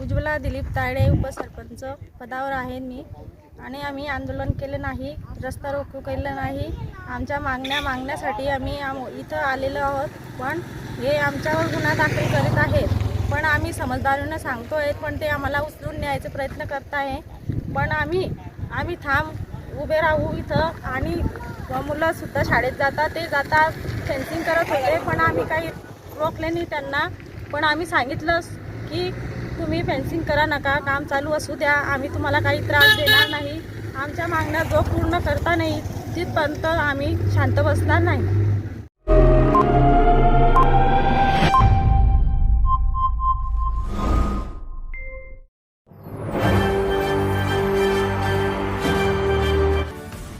उज्ज्वला दिलीप तायडे उपसरपंच पदावर आहे मी. आणि आम्ही आंदोलन केले नाही रस्ता रोको केलं नाही. आमच्या मागण्या मागण्यासाठी आम्ही आम इथं आलेलो आहोत. पण हे आमच्यावर गुन्हा दाखल करीत आहेत. पण आम्ही समजदारीनं सांगतो आहेत पण ते आम्हाला उचलून न्यायचा प्रयत्न करत आहे. पण आम्ही आम्ही थांब उभे राहू इथं. आणि मुलंसुद्धा शाळेत जातात. ते जातात फेन्सिंग करत होते पण आम्ही काही रोखले नाही त्यांना. पण आम्ही सांगितलं की तुम्ही फेन्सिंग करा नका काम चालू असू द्या आम्ही तुम्हाला काही त्रास देणार नाही. आमच्या मागण्या जो पूर्ण करता नाही तिथपर्यंत आम्ही शांत बसणार नाही.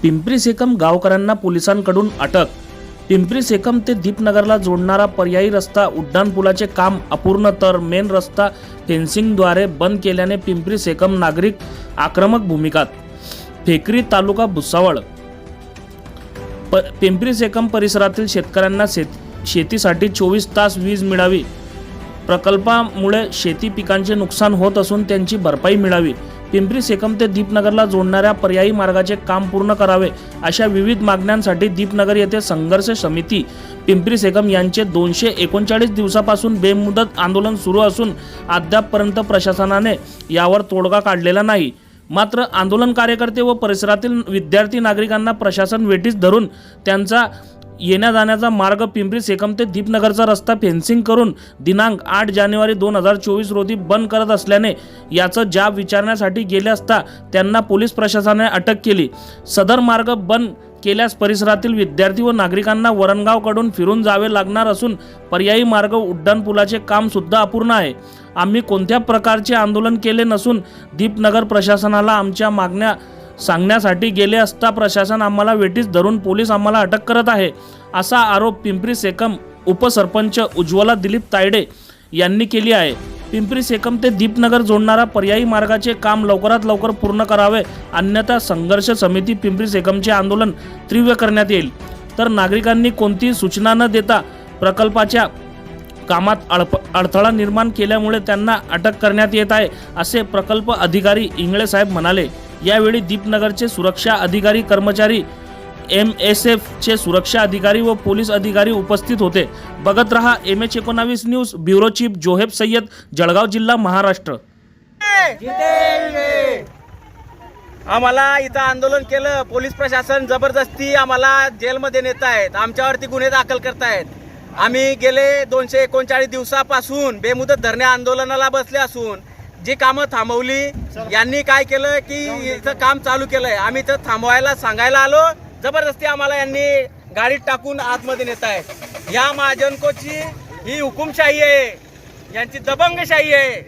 पिंपरी सेकम गावकऱ्यांना पोलिसांकडून अटक पिंपरी सेकम ते दीपनगरला जोडणारा पर्यायी रस्ता उड्डाणपुलाचे काम अपूर्ण तर मेन रस्ता फेन्सिंगद्वारे बंद केल्याने पिंपरी सेकम नागरिक आक्रमक भूमिकात. फेकरी तालुका भुसावळ. प पिंपरी सेकम परिसरातील शेतकऱ्यांना शेत शेतीसाठी चोवीस तास वीज मिळावी. प्रकल्पामुळे शेती पिकांचे नुकसान होत असून त्यांची भरपाई मिळावी. पिंपरी सेकम ते दीपनगरला जोडणाऱ्या पर्यायी मार्गाचे काम पूर्ण करावे अशा विविध मागण्यांसाठी दीपनगर येथे संघर्ष समिती. पिंपरी सेकम यांचे दोनशे एकोणचाळीस दिवसापासून बेमुदत आंदोलन सुरू असून अद्यापपर्यंत प्रशासनाने यावर तोडगा काढलेला नाही. मात्र आंदोलन कार्यकर्ते व परिसरातील विद्यार्थी नागरिकांना प्रशासन वेठीस धरून त्यांचा येण्या जाण्याचा मार्ग पिंपरी सेकम ते दीपनगरचा रस्ता फेन्सिंग करून दिनांक आठ जानेवारी दोन हजार चोवीस रोजी बंद करत असल्याने याचं जाब विचारण्यासाठी गेले असता त्यांना पोलीस प्रशासनाने अटक केली. सदर मार्ग बंद केल्यास परिसरातील विद्यार्थी व नागरिकांना वरणगावकडून फिरून जावे लागणार असून पर्यायी मार्ग उड्डाणपुलाचे काम सुद्धा अपूर्ण आहे. आम्ही कोणत्या प्रकारचे आंदोलन केले नसून दीपनगर प्रशासनाला आमच्या मागण्या सांगण्यासाठी गेले असता प्रशासन आम्हाला वेठीस धरून पोलीस आम्हाला अटक करत आहे असा आरोप पिंपरी सेकम उपसरपंच उज्ज्वला दिलीप तायडे यांनी केली आहे. पिंपरी सेकम ते दीपनगर जोडणारा पर्यायी मार्गाचे काम लवकरात लवकर पूर्ण करावे अन्यथा संघर्ष समिती पिंपरी सेकमचे आंदोलन तीव्र करण्यात येईल. तर नागरिकांनी कोणतीही सूचना न देता प्रकल्पाच्या कामात अडप अडथळा निर्माण केल्यामुळे त्यांना अटक करण्यात येत आहे असे प्रकल्प अधिकारी इंगळे साहेब म्हणाले. यावेळी दीपनगरचे सुरक्षा अधिकारी कर्मचारी एम एस एफचे सुरक्षा अधिकारी व पोलीस अधिकारी उपस्थित होते. बघत रहा एम एच एकोणावीस news bureau chief Joheb Sayyed Jalgaon जिल्हा महाराष्ट्र. आम्हाला इथं आंदोलन केलं. पोलीस प्रशासन जबरदस्ती आम्हाला जेलमध्ये नेत आहेत आमच्यावरती गुन्हे दाखल करतायत. आम्ही गेले दोनशे एकोणचाळीस दिवसापासून बेमुदत धरणे आंदोलनाला बसले असून जी कामं थांबवली यांनी काय केलं की इथं काम चालू केलंय. आम्ही इथं थांबवायला सांगायला आलो. जबरदस्ती आम्हाला यांनी गाडीत टाकून आतमध्ये नेत आहे या महाजनकोची ही हुकुमशाही आहे. यांची दबंगशाही आहे.